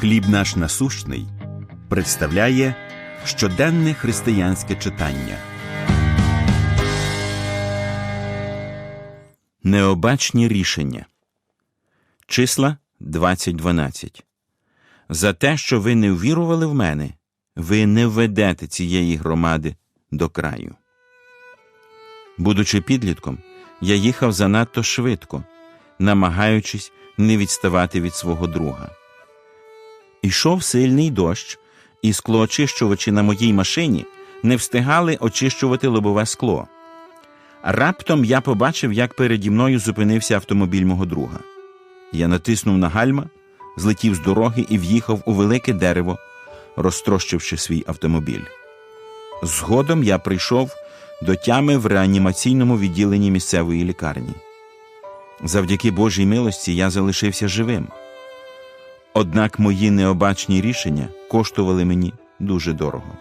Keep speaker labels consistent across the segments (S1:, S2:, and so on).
S1: Хліб наш насущний представляє щоденне християнське читання. Необачні рішення. Числа 2012. За те, що ви не ввірували в мене, ви не введете цієї громади до краю. Будучи підлітком, я їхав занадто швидко, намагаючись не відставати від свого друга. Ішов сильний дощ, і склоочищувачі на моїй машині не встигали очищувати лобове скло. Раптом я побачив, як переді мною зупинився автомобіль мого друга. Я натиснув на гальма, злетів з дороги і в'їхав у велике дерево, розтрощивши свій автомобіль. Згодом я прийшов до тями в реанімаційному відділенні місцевої лікарні. Завдяки Божій милості я залишився живим. Однак мої необачні рішення коштували мені дуже дорого.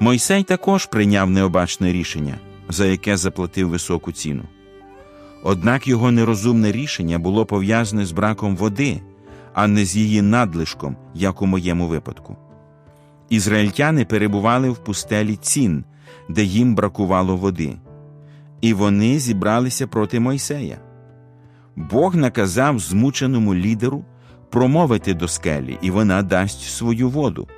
S1: Мойсей також прийняв необачне рішення, за яке заплатив високу ціну. Однак його нерозумне рішення було пов'язане з браком води, а не з її надлишком, як у моєму випадку. Ізраїльтяни перебували в пустелі цін, де їм бракувало води, і вони зібралися проти Мойсея. Бог наказав змученому лідеру промовити до скелі, і вона дасть свою воду.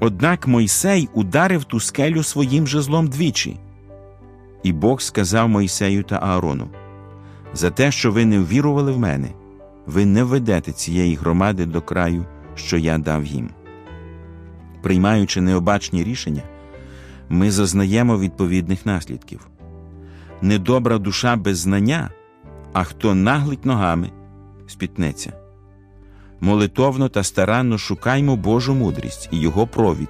S1: Однак Мойсей ударив ту скелю своїм жезлом двічі. І Бог сказав Мойсею та Аарону: за те, що ви не ввірували в мене, ви не ведете цієї громади до краю, що я дав їм. Приймаючи необачні рішення, ми зазнаємо відповідних наслідків. Недобра душа без знання, а хто наглить ногами, спітнеться. Молитовно та старанно шукаймо Божу мудрість і Його провід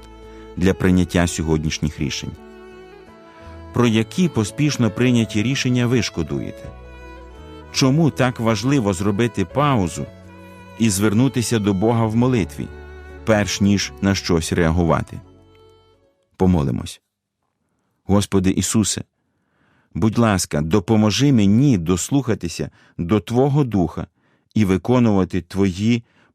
S1: для прийняття сьогоднішніх рішень. Про які поспішно прийняті рішення ви шкодуєте? Чому так важливо зробити паузу і звернутися до Бога в молитві, перш ніж на щось реагувати? Помолимось. Господи Ісусе, будь ласка, допоможи мені дослухатися до Твого Духа і виконувати Твої